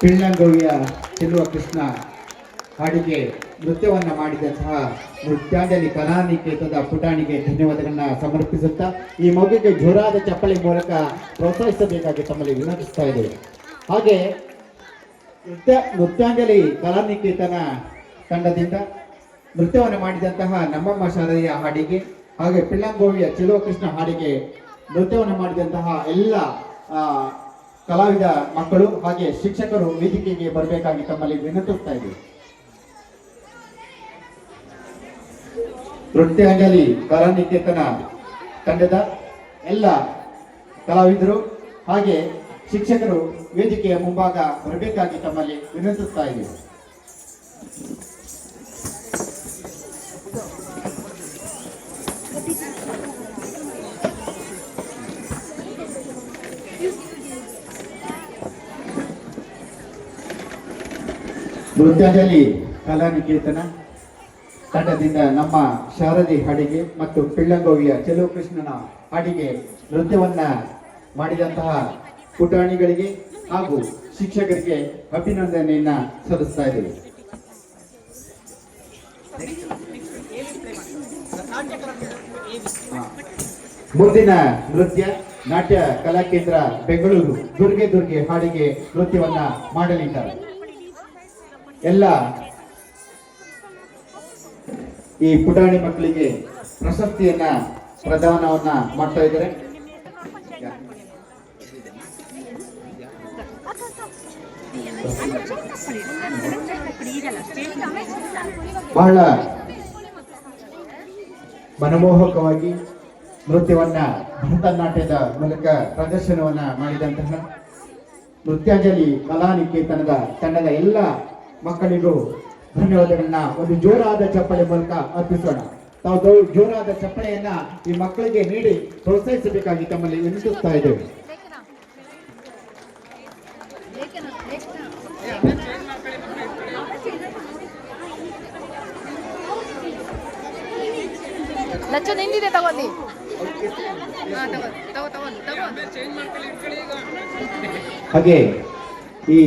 ಪಿಳ್ಳಂಗೋವಿಯ ಚೆಲುವ ಕೃಷ್ಣ ಹಾಡಿಗೆ ನೃತ್ಯವನ್ನು ಮಾಡಿದಂತಹ ನೃತ್ಯಾಂಜಲಿ ಕಲಾನಿಕೇತದ ಪುಟಾಣಿಗೆ ಧನ್ಯವಾದಗಳನ್ನ ಸಮರ್ಪಿಸುತ್ತಾ ಈ ಮಗುವಿಗೆ ಜೋರಾದ ಚಪ್ಪಲಿ ಮೂಲಕ ಪ್ರೋತ್ಸಾಹಿಸಬೇಕಾಗಿ ತಮ್ಮಲ್ಲಿ ವಿನಂತಿಸ್ತಾ ಇದ್ದೇವೆ. ಹಾಗೆ ನೃತ್ಯ ನೃತ್ಯಾಂಜಲಿ ಕಲಾನಿಕೇತನ ತಂಡದಿಂದ ನೃತ್ಯವನ್ನು ಮಾಡಿದಂತಹ ನಮ್ಮಮ್ಮ ಶಾಲೆಯ ಹಾಡಿಗೆ ಹಾಗೆ ಪಿಳ್ಳಂಗೋವಿಯ ಚೆಲುವ ಕೃಷ್ಣ ಹಾಡಿಗೆ ನೃತ್ಯವನ್ನು ಮಾಡಿದಂತಹ ಎಲ್ಲ ಕಲಾವಿದ ಮಕ್ಕಳು ಹಾಗೆ ಶಿಕ್ಷಕರು ವೇದಿಕೆಗೆ ಬರಬೇಕಾಗಿ ತಮ್ಮಲ್ಲಿ ವಿನಂತಿಸ್ತಾ ಇದ್ದೀವಿ ನೃತ್ಯಾಂಜಲಿ ಕಲಾನಿಕೇತನ ತಂಡದ ಎಲ್ಲ ಕಲಾವಿದರು ಹಾಗೆ ಶಿಕ್ಷಕರು ವೇದಿಕೆಯ ಮುಂಭಾಗ ಬರಬೇಕಾಗಿ ತಮ್ಮಲ್ಲಿ ವಿನಂತಿಸ್ತಾ ಇದ್ದೀವಿ ನೃತ್ಯಾಂಜಲಿ ಕಲಾನಿಕೇತನ, ತಂಡದಿಂದ ನಮ್ಮ ಶಾರದಿ ಹಾಡಿಗೆ ಮತ್ತು ಪಿಳ್ಳಂಗೋವಿಯ ಚೆಲುವ ಕೃಷ್ಣನ ಹಾಡಿಗೆ ನೃತ್ಯವನ್ನ ಮಾಡಿದಂತಹ ಪುಟಾಣಿಗಳಿಗೆ ಹಾಗೂ ಶಿಕ್ಷಕರಿಗೆ ಅಭಿನಂದನೆಯನ್ನ ಸಲ್ಲಿಸ್ತಾ ಇದ್ದೇವೆ. ಮುಂದಿನ ನೃತ್ಯ ನಾಟ್ಯ ಕಲಾ ಕೇಂದ್ರ ಬೆಂಗಳೂರು ದುರ್ಗೆ ದುರ್ಗೆ ಹಾಡಿಗೆ ನೃತ್ಯವನ್ನ ಮಾಡಲಿದ್ದಾರೆ ಎಲ್ಲ ಈ ಪುಟಾಣಿ ಮಕ್ಕಳಿಗೆ ಪ್ರಶಸ್ತಿಯನ್ನ ಪ್ರದಾನವನ್ನ ಮಾಡ್ತಾ ಇದ್ದಾರೆ ಬಹಳ ಮನಮೋಹಕವಾಗಿ ನೃತ್ಯವನ್ನ, ಭರತನಾಟ್ಯದ ಮೂಲಕ ಪ್ರದರ್ಶನವನ್ನ ಮಾಡಿದಂತಹ ನೃತ್ಯಾಂಜಲಿ ಕಲಾನಿಕೇತನದ ತಂಡದ ಎಲ್ಲ ಮಕ್ಕಳಿಗೂ ಧನ್ಯವಾದಗಳನ್ನ ಒಂದು ಜೋರಾದ ಚಪ್ಪಳೆ ಮೂಲಕ ಅರ್ಪಿಸೋಣ. ತಾವು ಜೋರಾದ ಚಪ್ಪಳೆಯನ್ನ ಈ ಮಕ್ಕಳಿಗೆ ನೀಡಿ ಪ್ರೋತ್ಸಾಹಿಸಬೇಕಾಗಿ ತಮ್ಮಲ್ಲಿ ವಿನಂತಿಸ್ತಾ ಇದ್ದೇವೆ. ಲಚ್ಚ ನಿಂದಿದೆ ತಗೊಂಡಿ ಹಾಗೆ ಈ